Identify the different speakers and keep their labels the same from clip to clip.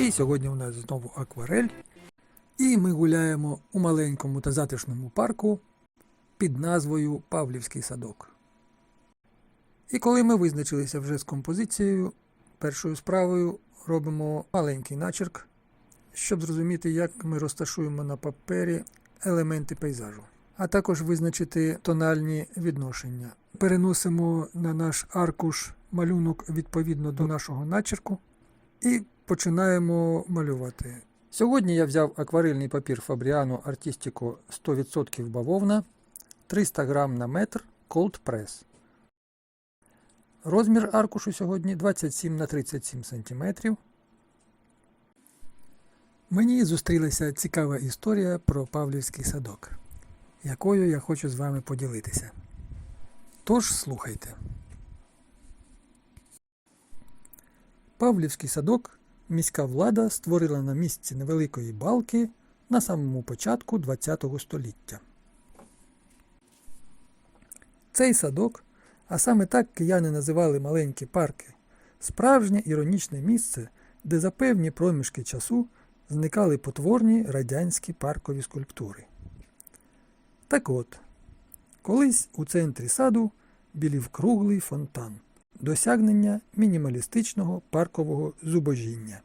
Speaker 1: І сьогодні у нас знову акварель. І ми гуляємо у маленькому та затишному парку під назвою Павлівський садок. І коли ми визначилися вже з композицією, першою справою робимо маленький начерк, щоб зрозуміти, як ми розташуємо на папері елементи пейзажу, а також визначити тональні відношення. Переносимо на наш аркуш малюнок відповідно до нашого начерку і починаємо малювати. Сьогодні я взяв акварельний папір Fabriano Artistico 100% бавовна 300 грам на метр Cold Press. Розмір аркушу сьогодні 27 на 37 см. Мені зустрілася цікава історія про Павлівський садок, якою я хочу з вами поділитися. Тож слухайте. Павлівський садок міська влада створила на місці невеликої балки на самому початку ХХ століття. Цей садок, а саме так кияни називали маленькі парки, справжнє іронічне місце, де за певні проміжки часу зникали потворні радянські паркові скульптури. Так от, колись у центрі саду білів круглий фонтан досягнення мінімалістичного паркового зубожіння.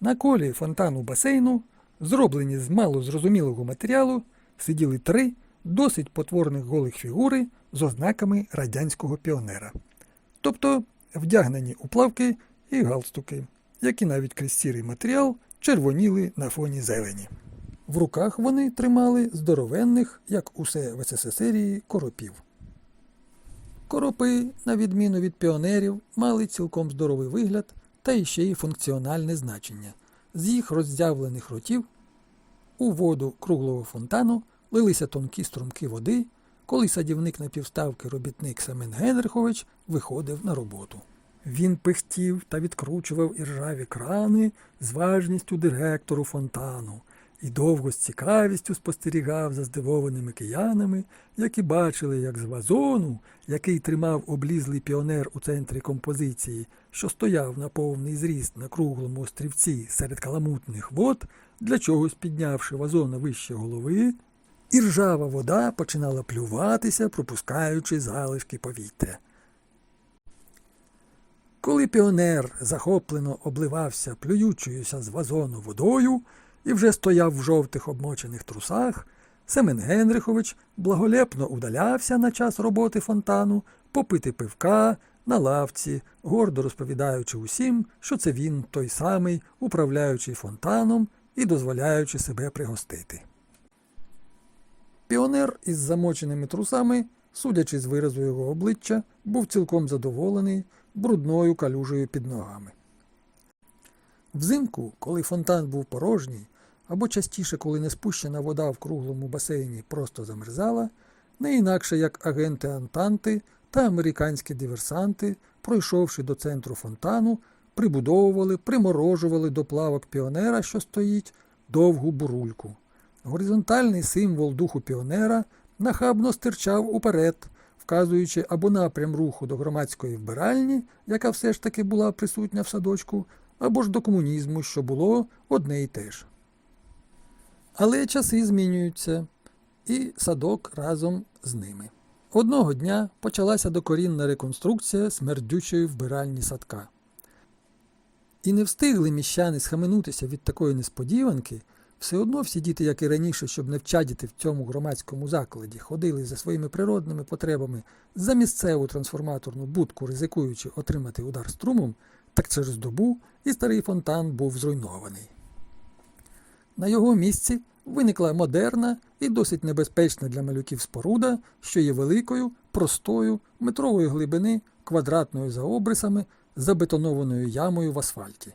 Speaker 1: На колі фонтану басейну, зроблені з малозрозумілого матеріалу, сиділи три досить потворних голих фігури з ознаками радянського піонера, тобто вдягнені у плавки і галстуки, які навіть крізь сірий матеріал червоніли на фоні зелені. В руках вони тримали здоровенних, як усе в СССРії, коропів. Коропи, на відміну від піонерів, мали цілком здоровий вигляд та іще й функціональне значення. З їх роззявлених ротів у воду круглого фонтану лилися тонкі струмки води, коли садівник напівставки робітник Семен Генрихович виходив на роботу. Він пихтів та відкручував іржаві крани з важністю директору фонтану і довго з цікавістю спостерігав за здивованими киянами, які бачили, як з вазону, який тримав облізлий піонер у центрі композиції, що стояв на повний зріст на круглому острівці серед каламутних вод, для чогось піднявши вазона вище голови, і ржава вода починала плюватися, пропускаючи залишки повітря. Коли піонер захоплено обливався плюючоюся з вазону водою і вже стояв в жовтих обмочених трусах, Семен Генрихович благолепно удалявся на час роботи фонтану попити пивка на лавці, гордо розповідаючи усім, що це він той самий, управляючий фонтаном і дозволяючи себе пригостити. Піонер із замоченими трусами, судячи з виразу його обличчя, був цілком задоволений брудною калюжею під ногами. Взимку, коли фонтан був порожній, або частіше, коли не спущена вода в круглому басейні просто замерзала, не інакше як агенти Антанти та американські диверсанти, пройшовши до центру фонтану, прибудовували, приморожували до плавок піонера, що стоїть, довгу бурульку. Горизонтальний символ духу піонера нахабно стирчав уперед, вказуючи або напрям руху до громадської вбиральні, яка все ж таки була присутня в садочку, або ж до комунізму, що було одне і те ж. Але часи змінюються, і садок разом з ними. Одного дня почалася докорінна реконструкція смердючої вбиральні садка. І не встигли міщани схаменутися від такої несподіванки, все одно всі діти, як і раніше, щоб не вчадіти в цьому громадському закладі, ходили за своїми природними потребами за місцеву трансформаторну будку, ризикуючи отримати удар струмом, так через добу і старий фонтан був зруйнований. На його місці виникла модерна і досить небезпечна для малюків споруда, що є великою, простою, метрової глибини, квадратною за обрисами, забетонованою ямою в асфальті.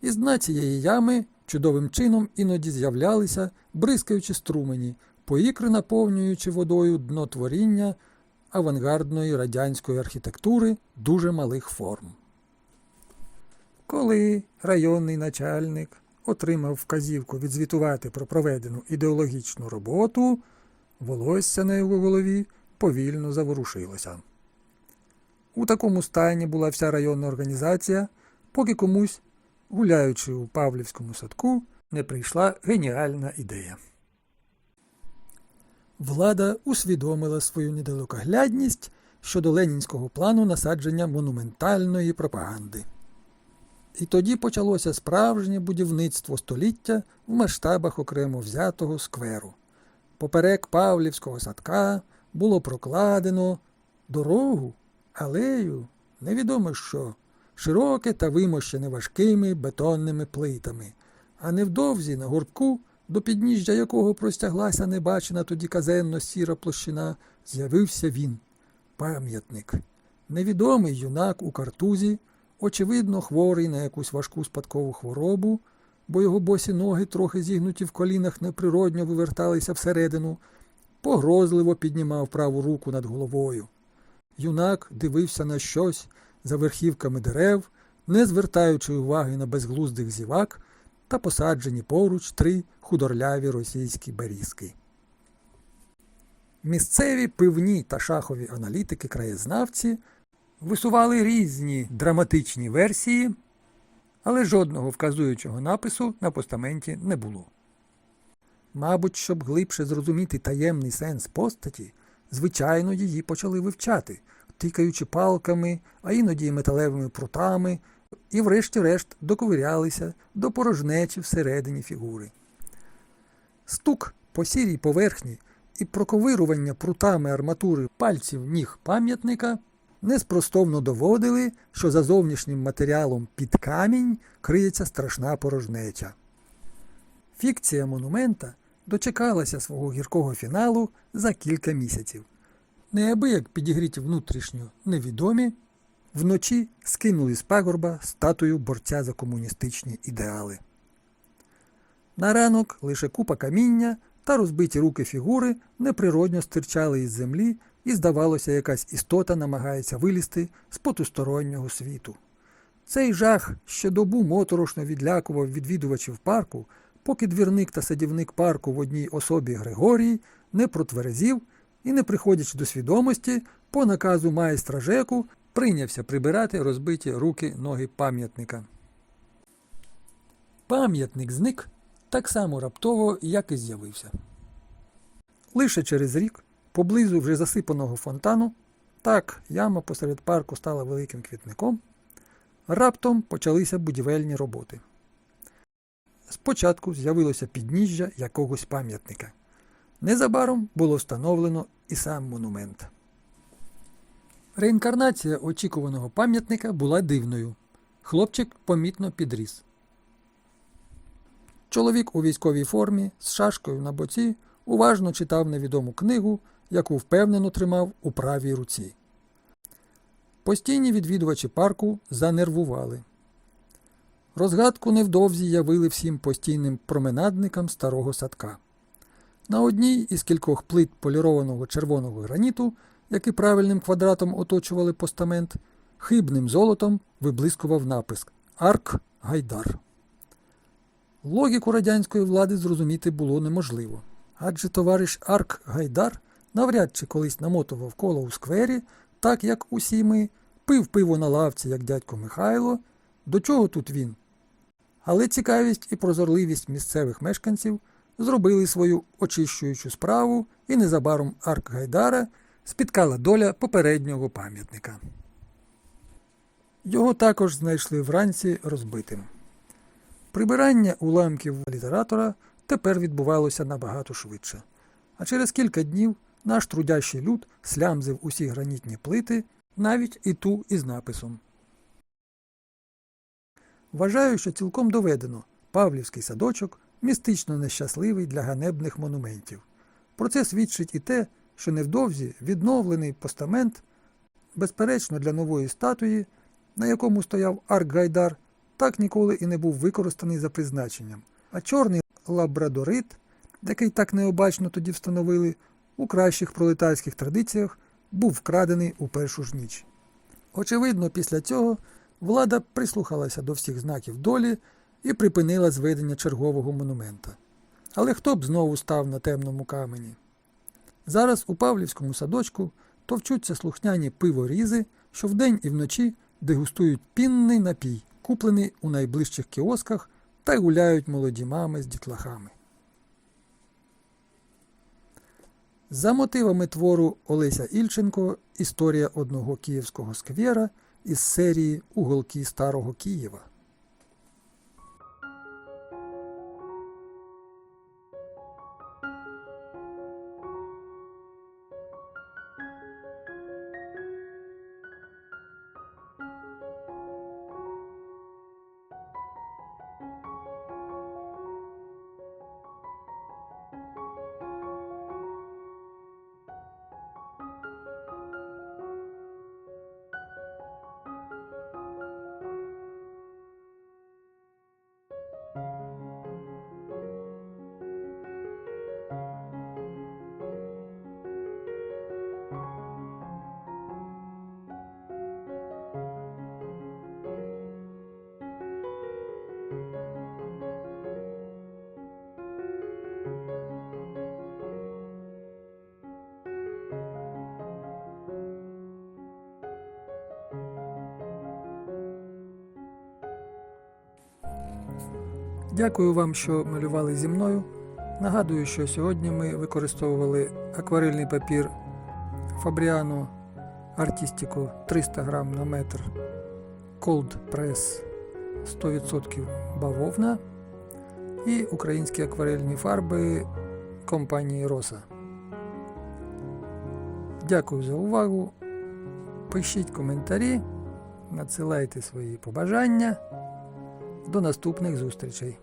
Speaker 1: Із дна цієї ями чудовим чином іноді з'являлися, бризкаючи струмені, поікри наповнюючи водою дно творіння авангардної радянської архітектури дуже малих форм. Коли районний начальник отримав вказівку відзвітувати про проведену ідеологічну роботу, волосся на його голові повільно заворушилося. У такому стані була вся районна організація, поки комусь, гуляючи у Павлівському садку, не прийшла геніальна ідея. Влада усвідомила свою недалекоглядність щодо ленінського плану насадження монументальної пропаганди. І тоді почалося справжнє будівництво століття в масштабах окремо взятого скверу. Поперек Павлівського садка було прокладено дорогу, алею, невідомо що, широке та вимощене важкими бетонними плитами, а невдовзі на горбку, до підніжжя якого простяглася небачена тоді казенно сіра площина, з'явився він пам'ятник. Невідомий юнак у картузі, очевидно, хворий на якусь важку спадкову хворобу, бо його босі ноги, трохи зігнуті в колінах, неприродньо виверталися всередину, погрозливо піднімав праву руку над головою. Юнак дивився на щось за верхівками дерев, не звертаючи уваги на безглуздих зівак та посаджені поруч три худорляві російські берізки. Місцеві пивні та шахові аналітики краєзнавці висували різні драматичні версії, але жодного вказуючого напису на постаменті не було. Мабуть, щоб глибше зрозуміти таємний сенс постаті, звичайно, її почали вивчати, тикаючи палками, а іноді металевими прутами, і врешті-решт доковирялися до порожнечі всередині фігури. Стук по сірій поверхні і проковирування прутами арматури пальців ніг пам'ятника неспростовно доводили, що за зовнішнім матеріалом під камінь криється страшна порожнеча. Фікція монумента дочекалася свого гіркого фіналу за кілька місяців. Неабияк підігріті внутрішньо невідомі, вночі скинули з пагорба статую борця за комуністичні ідеали. На ранок лише купа каміння та розбиті руки фігури неприродньо стирчали із землі, і, здавалося, якась істота намагається вилізти з потустороннього світу. Цей жах ще добу моторошно відлякував відвідувачів парку, поки двірник та садівник парку в одній особі Григорій не протверезів і, не приходячи до свідомості, по наказу майстра Жеку прийнявся прибирати розбиті руки ноги пам'ятника. Пам'ятник зник так само раптово, як і з'явився. Лише через рік, поблизу вже засипаного фонтану, так яма посеред парку стала великим квітником, раптом почалися будівельні роботи. Спочатку з'явилося підніжжя якогось пам'ятника. Незабаром було встановлено і сам монумент. Реінкарнація очікуваного пам'ятника була дивною. Хлопчик помітно підріс. Чоловік у військовій формі з шашкою на боці уважно читав невідому книгу, яку впевнено тримав у правій руці. Постійні відвідувачі парку занервували. Розгадку невдовзі явили всім постійним променадникам старого садка. На одній із кількох плит полірованого червоного граніту, які правильним квадратом оточували постамент, хибним золотом виблискував напис Арк Гайдар. Логіку радянської влади зрозуміти було неможливо, адже товариш Арк Гайдар навряд чи колись намотував коло у сквері, так як усі ми, пив пиво на лавці, як дядько Михайло. До чого тут він? Але цікавість і прозорливість місцевих мешканців зробили свою очищуючу справу, і незабаром Арк Гайдара спіткала доля попереднього пам'ятника. Його також знайшли вранці розбитим. Прибирання уламків літератора тепер відбувалося набагато швидше. А через кілька днів наш трудящий люд слямзив усі гранітні плити, навіть і ту із написом. Вважаю, що цілком доведено Павлівський садочок містично нещасливий для ганебних монументів. Про це свідчить і те, що невдовзі відновлений постамент, безперечно для нової статуї, на якому стояв Арк Гайдар, так ніколи і не був використаний за призначенням, а чорний лабрадорит, який так необачно тоді встановили, у кращих пролетарських традиціях був вкрадений у першу ж ніч. Очевидно, після цього влада прислухалася до всіх знаків долі і припинила зведення чергового монумента. Але хто б знову став на темному камені? Зараз у Павлівському садочку товчуться слухняні пиворізи, що вдень і вночі дегустують пінний напій, куплений у найближчих кіосках, та гуляють молоді мами з дітлахами. За мотивами твору Олеся Ільченко Історія одного київського сквера із серії Уголки Старого Києва. Дякую вам, що малювали зі мною. Нагадую, що сьогодні ми використовували акварельний папір Fabriano Artistico 300 грам на метр Cold Press 100% бавовна і українські акварельні фарби компанії Роса. Дякую за увагу. Пишіть коментарі, надсилайте свої побажання. До наступних зустрічей!